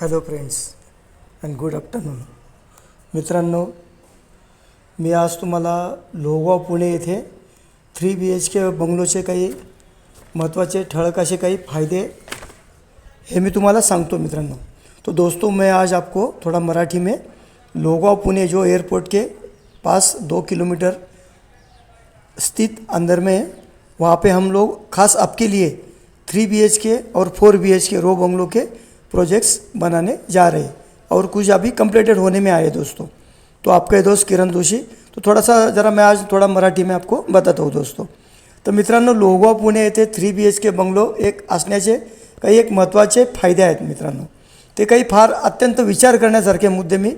Hello friends and good afternoon मित्रांनो मी आज तुम्हाला लोहगाव पुणे येथे थ्री बी एच के बंगलोचे काही महत्त्वाचे ठळक असे काही फायदे हे मी तुम्हाला सांगतो मित्रांनो. तो दोस्तों मैं आज आपको थोड़ा मराठी में लोहगांव पुणे जो एयरपोर्ट के पास दो किलोमीटर स्थित अंदर में है वहाँ पे हम लोग खास आपके लिए थ्री बी एच के और four B H K row बंगलों के प्रोजेक्ट्स बनाने जा रहे और कुछ अभी कंप्लीटेड होने में आए दोस्तों। तो आपका ये दोस्त किरण जोशी तो थोड़ा सा ज़रा मैं आज थोड़ा मराठी में आपको बताता हूँ दोस्तों। तर मित्रांनो लोहगाव पुणे येथे three B H K bungalow एक असण्याचे काही एक महत्त्वाचे फायदे आहेत मित्रांनो। ते काही फार अत्यंत विचार करण्यासारखे मुद्दे मी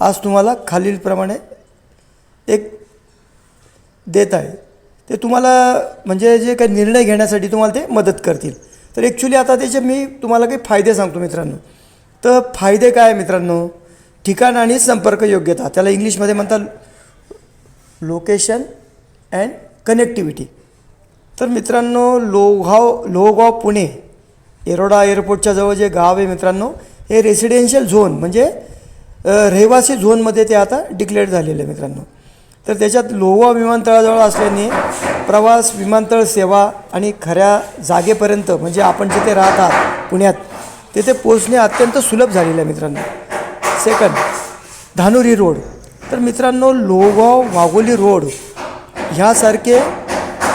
आज तुम्हाला खालीलप्रमाणे एक देत आहे। ते तुम्हाला म्हणजे जे काही निर्णय घेण्यासाठी तुम्हाला ते मदत करतील। तर ॲक्च्युली आता त्याचे मी तुम्हाला काही फायदे सांगतो मित्रांनो. तर फायदे काय मित्रांनो? ठिकाण आणि संपर्क योग्यता. त्याला इंग्लिशमध्ये म्हणतात लोकेशन अँड कनेक्टिव्हिटी तर मित्रांनो लोहाव लोहगाव पुणे एरोडा एअरपोर्टच्या जवळ जे गाव आहे मित्रांनो हे रेसिडेन्शियल झोन म्हणजे रहिवासी झोनमध्ये ते आता डिक्लेअर झालेलं आहे मित्रांनो. तर त्याच्यात लोहगाव विमानतळाजवळ असल्याने प्रवास विमानतळ सेवा आणि खऱ्या जागेपर्यंत म्हणजे आपण जिथे राहत आहात पुण्यात तिथे पोचणे अत्यंत सुलभ झालेलं आहे मित्रांनो. Second Dhanori road. तर मित्रांनो लोहगाव वाघोली रोड ह्यासारखे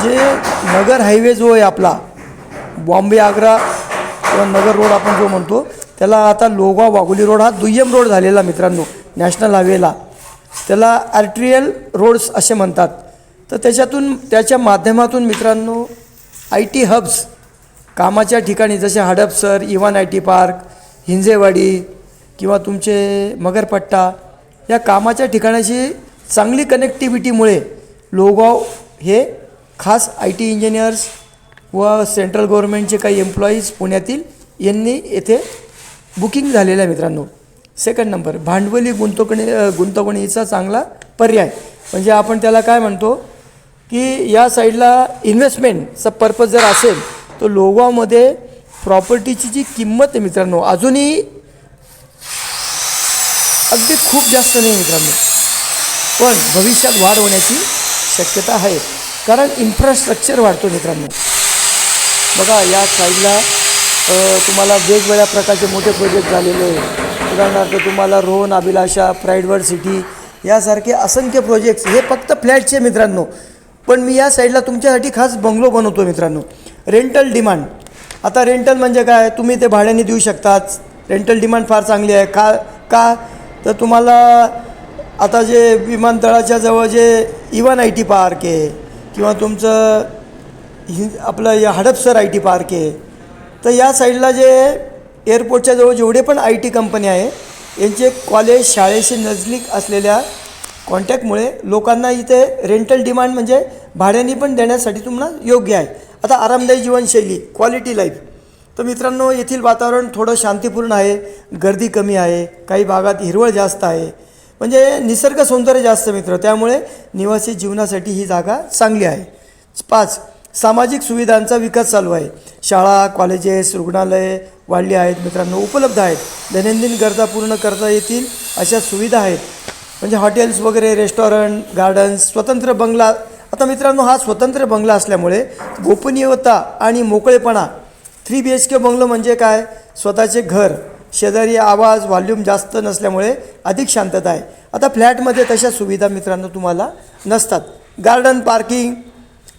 जे नगर हायवे जो आहे आपला बॉम्बे आग्रा किंवा नगर रोड आपण जो म्हणतो त्याला आता लोहगाव वाघोली रोड हा दुय्यम रोड झालेला मित्रांनो नॅशनल हायवेला त्याला आर्ट्रियल रोड्स असे म्हणतात. तर त्याच्यातून त्याच्या माध्यमातून मित्रांनो आय टी हब्स कामाच्या ठिकाणी जसे Hadapsar EON I T park Hinjewadi किंवा तुमचे मगरपट्टा या कामाच्या ठिकाणाची चांगली कनेक्टिव्हिटीमुळे लोगाव हे खास आय टी इंजिनियर्स व सेंट्रल गव्हर्नमेंटचे काही एम्प्लॉईज पुण्यातील यांनी येथे बुकिंग झालेलं आहे मित्रांनो. सेकंड नंबर भांडवली गुंतवणी गुंतवणुकीचा चांगला पर्याय. म्हणजे आपण त्याला काय म्हणतो? की या साईडला इन्व्हेस्टमेंटचा पर्पज जर असेल तर लोगावमध्ये प्रॉपर्टीची जी किंमत आहे मित्रांनो अजूनही अगदी खूप जास्त नाही मित्रांनो. पण भविष्यात वाढ होण्याची शक्यता आहे. कारण इन्फ्रास्ट्रक्चर वाढतो मित्रांनो. बघा या साईडला तुम्हाला वेगवेगळ्या प्रकारचे मोठे प्रोजेक्ट झालेले आहेत. उदाहरणार्थ तुम्हाला रोहन अभिलाषा प्राईडवर्ड सिटी यासारखे असंख्य प्रोजेक्ट्स हे फक्त फ्लॅटचे मित्रांनो. पण मी या साईडला तुमच्यासाठी खास बंगलो बनवतो मित्रांनो. रेंटल डिमांड आता रेंटल म्हणजे काय? तुम्ही ते भाड्याने देऊ शकतात. रेंटल डिमांड फार चांगली आहे. का का? तर तुम्हाला आता जे विमानतळाच्या जवळ जे इवन आय टी पार्क आहे किंवा तुमचं हि आपलं या हडपसर आय टी पार्क आहे तर या साईडला जे एअरपोर्टच्या जवळ जेवढे पण आय टी कंपनी आहे यांचे कॉलेज शाळेशी नजदीक असलेल्या कॉन्टॅक्टमुळे लोकांना इथे रेंटल डिमांड म्हणजे भाड्याने पण देण्यासाठी तुम्हाला योग्य आहे. आता आरामदायी जीवनशैली क्वालिटी लाईफ तर मित्रांनो येथील वातावरण थोडं शांतीपूर्ण आहे गर्दी कमी आहे काही भागात हिरवळ जास्त आहे. म्हणजे निसर्ग सौंदर्य जास्त मित्र त्यामुळे निवासी जीवनासाठी ही जागा चांगली आहे. पाच सामाजिक सुविधांचा विकास चालू आहे. शाळा कॉलेजेस रुग्णालये वाढली आहेत मित्रांनो उपलब्ध आहेत. दैनंदिन गरजा पूर्ण करता येतील अशा सुविधा आहेत. म्हणजे हॉटेल्स वगैरे रेस्टॉरंट गार्डन्स स्वतंत्र बंगला. आता मित्रांनो हा स्वतंत्र बंगला असल्यामुळे गोपनीयता आणि मोकळेपणा. Three B H K bungalow म्हणजे काय? स्वतःचे घर शेजारी आवाज व्हॉल्यूम जास्त नसल्यामुळे अधिक शांतता आहे. आता फ्लॅटमध्ये तशा सुविधा मित्रांनो तुम्हाला नसतात. गार्डन पार्किंग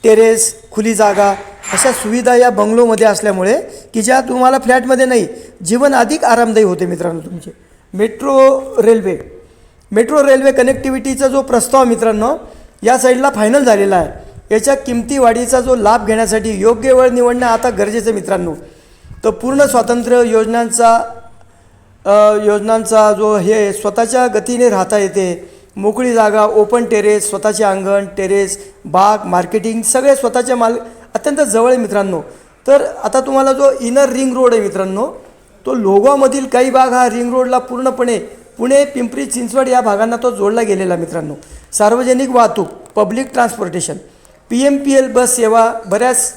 टेरेस खुली जागा अशा सुविधा या बंगलोमध्ये असल्यामुळे की ज्या तुम्हाला फ्लॅटमध्ये नाही जीवन अधिक आरामदायी होते मित्रांनो तुमचे. Metro railway. मेट्रो रेल्वे कनेक्टिव्हिटीचा जो प्रस्ताव मित्रांनो या साईडला फायनल झालेला आहे. याच्या किमती वाढीचा जो लाभ घेण्यासाठी योग्य वेळ निवडणं आता गरजेचं मित्रांनो. तर पूर्ण स्वातंत्र्य योजनांचा योजनांचा जो हे स्वतःच्या गतीने राहता येते. मोकळी जागा ओपन टेरेस स्वतःचे अंगण टेरेस बाग मार्केटिंग सगळे स्वतःच्या माल अत्यंत जवळ आहे मित्रांनो. तर आता तुम्हाला जो इनर रिंग रोड आहे मित्रांनो तो लोगावमधील काही भाग हा रिंग रोडला पूर्णपणे पुणे पिंपरी चिंचवड या भागांना तो जोडला गेलेला मित्रांनो. सार्वजनिक वाहतूक public transportation P M P L bus सेवा बऱ्याच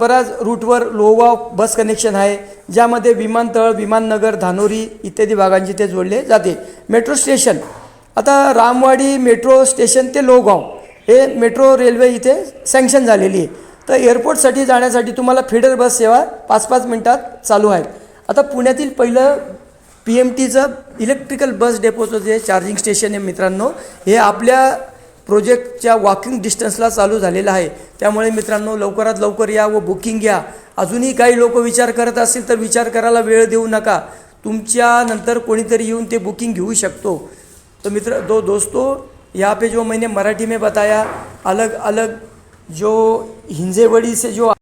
बऱ्याच रूटवर लोवा बस कनेक्शन आहे ज्यामध्ये विमानतळ विमाननगर धानोरी इत्यादी भागांची ते जोडले जाते. मेट्रो स्टेशन आता रामवाडी मेट्रो स्टेशन ते लोहगाव हे मेट्रो रेल्वे इथे सँक्शन झालेली आहे. तर एअरपोर्टसाठी जाण्यासाठी तुम्हाला फिडर बस सेवा पाच पाच मिनटात चालू आहे. आता पुण्यातील पहिलं पी एम टीचं इलेक्ट्रिकल बस डेपोचं जे चार्जिंग स्टेशन आहे मित्रांनो. हे आपल्या प्रोजेक्टच्या वॉकिंग डिस्टन्सला चालू झालेलं आहे. त्यामुळे मित्रांनो लवकरात लवकर या व बुकिंग घ्या अजूनही काही लोक विचार करत असतील तर विचार करायला वेळ देऊ नका. तुमच्यानंतर कोणीतरी येऊन ते बुकिंग घेऊ शकतो. तो मित्र दो दोस्तों यहाँ पे जो मैंने मराठी में बताया अलग अलग जो हिंजेवड़ी से जो